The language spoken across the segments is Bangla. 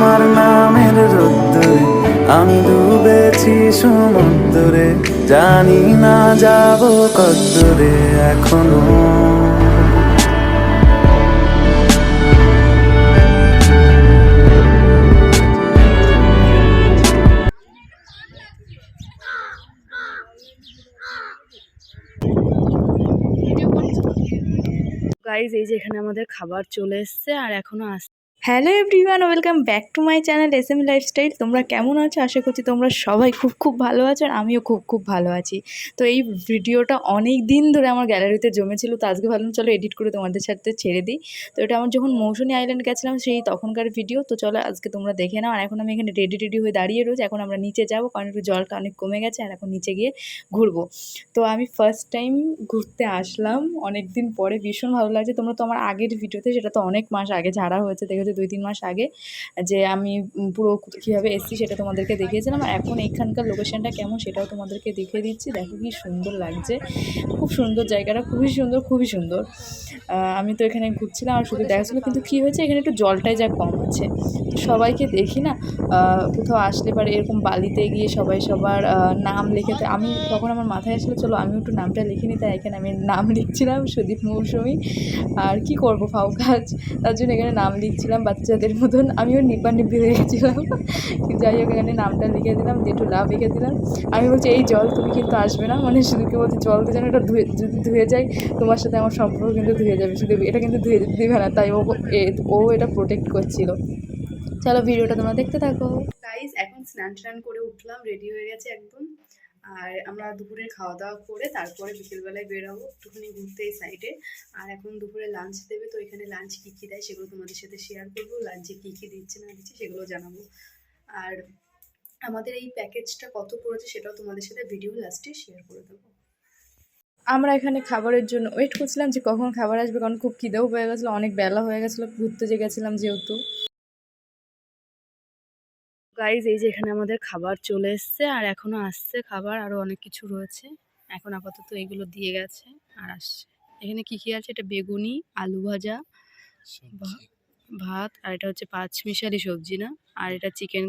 তোমার নামের রোদ্দুরে, আমি ডুবেছি সমুদ্রে, জানি না যাব কদ্দুরে এখনও। গাইজ এই যে এখানে আমাদের খাবার চলে এসছে আর এখনও আস hello everyone, welcome back to my channel S M lifestyle. তোমরা কেমন আছো? আশা করছি তোমরা সবাই খুব খুব ভালো আছো আর আমিও খুব খুব ভালো আছি। তো এই ভিডিওটা অনেক দিন ধরে আমার গ্যালারিতে জমেছিল, তো আজকে ভাবলাম চলো এডিট করে তোমাদের সাথে ছেড়ে দিই। তো এটা আমার যখন মৌসুনি আইল্যান্ড গেছিলাম, সেই তখনকার ভিডিও। তো চলো আজকে তোমরা দেখে নাও। আর এখন আমি এখানে রেডি রেডি হয়ে দাঁড়িয়ে রয়েছে। এখন আমরা নিচে যাব, কারণ একটু জলটা অনেক কমে গেছে আর এখন নিচে গিয়ে ঘুরবো। তো আমি ফার্স্ট টাইম ঘুরতে আসলাম অনেক দিন পরে। ভীষণ ভালো লাগছে। তোমরা তো আমার আগের ভিডিওতে, সেটা তো অনেক মাস আগে ঝাড়া হয়েছে, দেখেছ? দুই তিন মাস আগে যে আমি পুরো কীভাবে এসেছি সেটা তোমাদেরকে দেখিয়েছিলাম। আর এখন এখানকার লোকেশনটা কেমন সেটাও তোমাদেরকে দেখিয়ে দিচ্ছি। দেখো কি সুন্দর লাগছে। খুব সুন্দর জায়গাটা, খুবই সুন্দর খুবই সুন্দর। আমি তো এখানে ঘুরছিলাম আর শুধু দেখাচ্ছিলো কিন্তু কী হয়েছে? এখানে একটু জলটাই যা কম আছে সবাইকে দেখি না কোথাও আসলে পারে এরকম বালিতে গিয়ে সবাই সবার নাম লিখেতে আমি তখন আমার মাথায় আসলে, চলো আমি একটু নামটা লিখে নিই। তাই এখানে আমি নাম লিখছিলাম, সুদীপ মৌসুমি। আর কি করব ফাউ কাজ তার জন্য এখানে নাম লিখছিলাম। বাচ্চাদের মতন। আমিও নিব্বা নিব্বি হয়ে গেছিলাম। যাই হোক, এখানে নামটা লিখে দিলাম একটু লাভ লিখে দিলাম। আমি বলছি, এই জল, তুমি কিন্তু আসবে না। মানে শুধুকে বলছি, জল তো যেন এটা ধুয়ে, যদি ধুয়ে যায়, তোমার সাথে আমার সম্পর্ক কিন্তু ধুয়ে যাবে। শুধু এটা কিন্তু ধুয়ে দিবে না, তাই ও এটা প্রোটেক্ট করছিল। চলো, ভিডিওটা তোমরা দেখতে থাকো। গাইজ এখন স্নান টান করে উঠলাম রেডি হয়ে গেছে একদম। আর আমরা দুপুরে খাওয়া দাওয়া করে তারপরে বিকেলবেলায় বেরোবো একটুখানি ঘুরতে এই সাইডে আর এখন দুপুরে লাঞ্চ দেবে, তো এখানে লাঞ্চ কী কী দেয় সেগুলো তোমাদের সাথে শেয়ার করব। লাঞ্চে কী কী দিচ্ছে না দিচ্ছে সেগুলো জানাব। আর আমাদের এই প্যাকেজটা কত পড়েছে সেটাও তোমাদের সাথে ভিডিও লাস্টে শেয়ার করে দেবো। আমরা এখানে খাবারের জন্য ওয়েট করছিলাম যে কখন খাবার আসবে, কারণ খুব খিদেও হয়ে গেছিল, অনেক বেলা হয়ে গেছিল, ঘুরতে যে গেছিলাম যেহেতু। গাইজ এই যে এখানে আমাদের খাবার চলে এসছে আর এখনও আসছে খাবার আরও অনেক কিছু রয়েছে। এখন আপাতত এগুলো দিয়ে গেছে আর আসছে। এখানে কি কি আছে? এটা বেগুনি আলু ভাজা ভাত আর এটা হচ্ছে পাঁচ মিশালি সবজি না? আর এটা চিকেন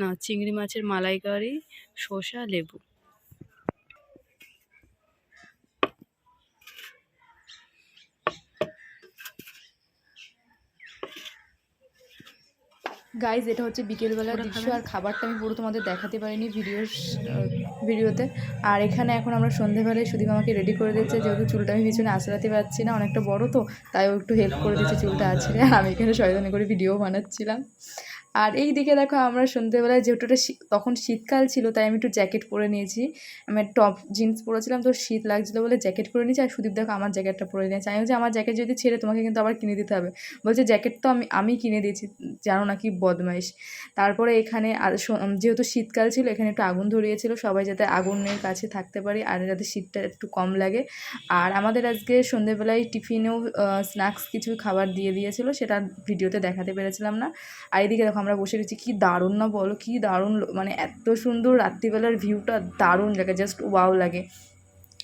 না চিংড়ি মাছের মালাইকারি শসা লেবু। গাইজ এটা হচ্ছে বিকেলবেলার দৃশ্য আর খাবারটা আমি পুরো তোমাদের দেখাতে পারিনি ভিডিও ভিডিওতে আর এখানে এখন আমরা সন্ধেবেলায় সুদীপ আমাকে রেডি করে দিচ্ছে যেহেতু চুলটা আমি পিছনে আঁচড়াতে পারছি না অনেকটা বড় তো তাই ও একটু হেল্প করে দিচ্ছে চুলটা আছে আর আমি এখানে শয়তানি করে ভিডিও বানাচ্ছিলাম। আর এই দিকে দেখো আমরা সন্ধ্যেবেলায় যেহেতু তখন শীতকাল ছিল, তাই আমি একটু জ্যাকেট পরে নিয়েছি। আমি টপ জিন্স পরেছিলাম, তো শীত লাগছিল বলে জ্যাকেট পরে নিয়েছি। আর সুদীপ দেখো আমার জ্যাকেটটা পরে নিয়েছে। আমি বলছি, আমার জ্যাকেট যদি ছেড়ে, তোমাকে কিন্তু আবার কিনে দিতে হবে। বলছে জ্যাকেট তো আমি আমি কিনে দিয়েছি, জানো না কি বদমাইশ। তারপরে এখানে যেহেতু শীতকাল ছিল, এখানে একটু আগুন ধরিয়েছিল। সবাই যাতে আগুনের কাছে থাকতে পারি, আর যাতে শীতটা একটু কম লাগে। আর আমাদের আজকে সন্ধেবেলায় টিফিনেও স্ন্যাক্স কিছু খাবার দিয়ে দিয়েছিল, সেটা ভিডিওতে দেখাতে পেরেছিলাম না। আর এদিকে দেখো আমরা বসে গেছি, কী দারুণ না বলো? কী দারুণ মানে এত সুন্দর রাত্রিবেলার ভিউটা দারুণ লাগে জাস্ট ওয়াও লাগে।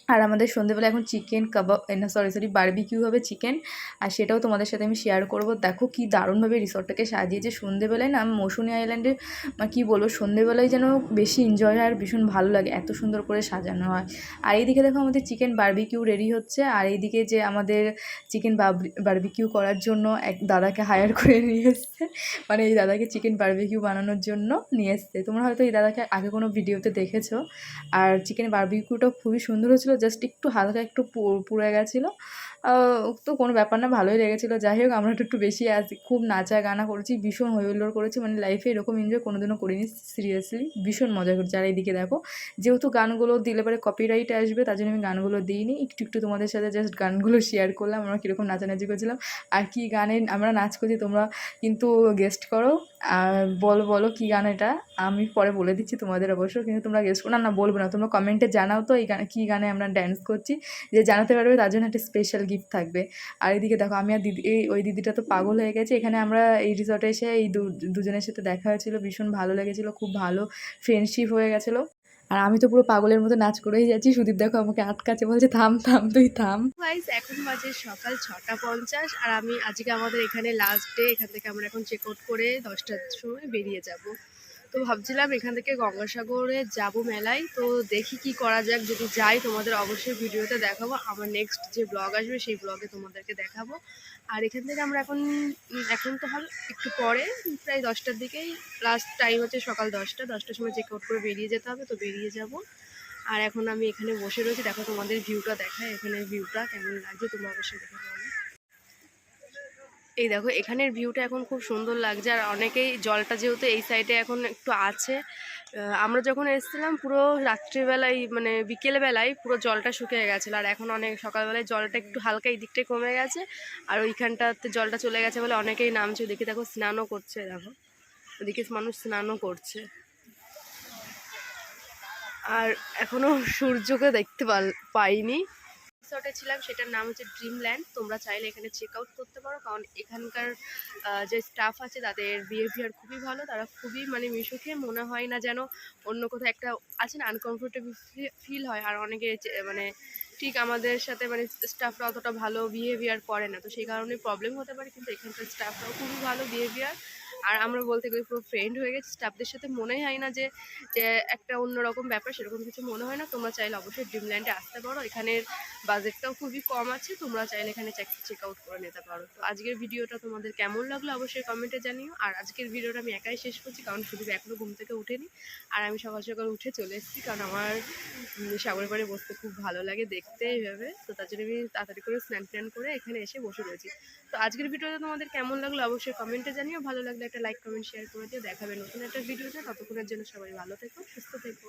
আর আমাদের সন্ধেবেলা এখন চিকেন কাবাব না সরি সরি বারবিকিউ হবে চিকেন আর সেটাও তোমাদের সাথে আমি শেয়ার করব। দেখো কি দারুণভাবে রিসর্টটাকে সাজিয়েছে। সন্ধেবেলায় না মৌসুনি আইল্যান্ডে কী বলব, সন্ধেবেলায় যেন বেশি এনজয় হয় আর ভীষণ ভালো লাগে, এত সুন্দর করে সাজানো হয়। আর এইদিকে দেখো আমাদের চিকেন বারবিকিউ রেডি হচ্ছে, আর এইদিকে যে আমাদের চিকেন বারবিকিউ করার জন্য এক দাদাকে হায়ার করে নিয়ে এসছে। মানে এই দাদাকে চিকেন বারবিকিউ বানানোর জন্য নিয়ে এসছে। তোমরা হয়তো এই দাদাকে আগে কোনো ভিডিওতে দেখেছ। আর চিকেন বারবিকিউটাও খুবই সুন্দর হয়েছিল। জাস্ট একটু হালকা একটু পুড়ে গেছিল। তো কোনো ব্যাপার না, ভালোই লেগেছিলো। যাই হোক, আমরা একটু বেশি আছি, খুব নাচা গানা করেছি, ভীষণ হইহুল্লোড় করেছি মানে লাইফে এরকম এনজয় কোনোদিনও করিনি সিরিয়াসলি ভীষণ মজা করছি। আর এইদিকে দেখো, যেহেতু গানগুলো দিলে পরে কপিরাইট আসবে, তার জন্য আমি গানগুলো দিইনি। একটু একটু তোমাদের সাথে জাস্ট গানগুলো শেয়ার করলাম, আমরা কীরকম নাচানাচি করছিলাম। আর কী গানে আমরা নাচ করছি, তোমরা কিন্তু গেস্ট করো। আর বলো বলো কী গান এটা? আমি পরে বলে দিচ্ছি তোমাদের অবশ্য, কিন্তু তোমরা করো। না না, বলব না। তোমরা কমেন্টে জানাও তো এই গান, কী গানে আমরা ড্যান্স করছি। যে জানাতে পারবে তার জন্য একটা স্পেশাল গিফট থাকবে। আর এদিকে দেখো, আমি আর দিদি, এই, ওই দিদিটা তো পাগল হয়ে গেছে। এখানে আমরা এই রিসর্টে এসে এই দুজনের সাথে দেখা হয়েছিল। ভীষণ ভালো লেগেছিলো, খুব ভালো ফ্রেন্ডশিপ হয়ে গেছিল। আর আমি তো পুরো পাগলের মতো নাচ করেই যাচ্ছি। সুদীপ দেখো আমাকে আটকাচ্ছে, বলছে, থাম থাম, তুই থাম। গাইস এখন বাজে সকাল ছটা পঞ্চাশ আর আমি আজকে আমাদের এখানে লাস্ট ডে এখান থেকে আমরা এখন চেক আউট করে দশটার সময় বেরিয়ে যাব। তো ভাবছিলাম এখান থেকে গঙ্গাসাগরে যাব মেলায়। তো দেখি কি করা যাক, যদি যাই তোমাদের অবশ্যই ভিডিওতে দেখাবো। আমার নেক্সট যে ব্লগ আসবে, সেই ব্লগে তোমাদেরকে দেখাবো। আর এখান থেকে আমরা এখন এখন তো হল একটু পরে, প্রায় দশটার দিকেই। লাস্ট টাইম হচ্ছে সকাল দশটা। দশটার সময় চেক আউট করে বেরিয়ে যেতে হবে, তো বেরিয়ে যাব। আর এখন আমি এখানে বসে রয়েছি। দেখো তোমাদের ভিউটা দেখায়। এখানে ভিউটা কেমন লাগছে, তোমরা অবশ্যই দেখে বলো এই দেখো, এখানের ভিউটা এখন খুব সুন্দর লাগছে, আর অনেকেই জলটা যেহেতু এই সাইডে এখন একটু আছে আমরা যখন এসেছিলাম পুরো রাত্রিবেলায় মানে বিকেলবেলায় পুরো জলটা শুকিয়ে গেছিল, আর এখন অনেক সকালবেলায় জলটা একটু হালকা এই দিকটায় কমে গেছে, আর ওইখানটাতে জলটা চলে গেছে বলে অনেকেই নামছে ওদিকে দেখো স্নানও করছে, দেখো ওদিকে মানুষ স্নানও করছে। আর এখনও সূর্যকে দেখতে পাইনি। রিসর্টে ছিলাম, সেটার নাম হচ্ছে ড্রিমল্যান্ড তোমরা চাইলে এখানে চেক আউট করতে পারো, কারণ এখানকার যে স্টাফ আছে, তাদের বিহেভিয়ার খুবই ভালো। তারা খুবই মানে মিশুকে, মনে হয় না যেন অন্য কোথাও একটা আছে না আনকমফোর্টেবল ফিল হয়। আর অনেকে মানে ঠিক আমাদের সাথে মানে স্টাফরা অতটা ভালো বিহেভিয়ার করে না। তো সেই কারণে প্রবলেম হতে পারে, কিন্তু এখানকার স্টাফরাও খুবই ভালো বিহেভিয়ার আর আমরা বলতে গেলে পুরো ফ্রেন্ড হয়ে গেছি। স্টাফদের সাথে মনেই হয় না যে যে একটা অন্যরকম ব্যাপার, সেরকম কিছু মনে হয় না। তোমরা চাইলে অবশ্যই ড্রিমল্যান্ডে আসতে পারো। এখানের বাজেটটাও খুবই কম আছে। তোমরা চাইলে এখানে চেক আউট করে নিতে পারো। তো আজকের ভিডিওটা তোমাদের কেমন লাগল অবশ্যই কমেন্টে জানিও। আর আজকের ভিডিওটা আমি একাই শেষ করছি, কারণ শুধু এখনও ঘুম থেকে উঠেনি। আর আমি সকাল সকাল উঠে চলে এসেছি, কারণ আমার সাগরের পাড়ে বসতে খুব ভালো লাগে দেখতে এইভাবে। তো তার জন্য আমি তাড়াতাড়ি করে স্নান টান করে এখানে এসে বসে রয়েছি। তো আজকের ভিডিওটা তোমাদের কেমন লাগল অবশ্যই কমেন্টে জানিও। ভালো লাগলে একটা লাইক কমেন্ট শেয়ার করে দিয়ে দেখাবে নতুন একটা ভিডিওতে ততক্ষণের জন্য সবাই ভালো থেকো, সুস্থ থেকো।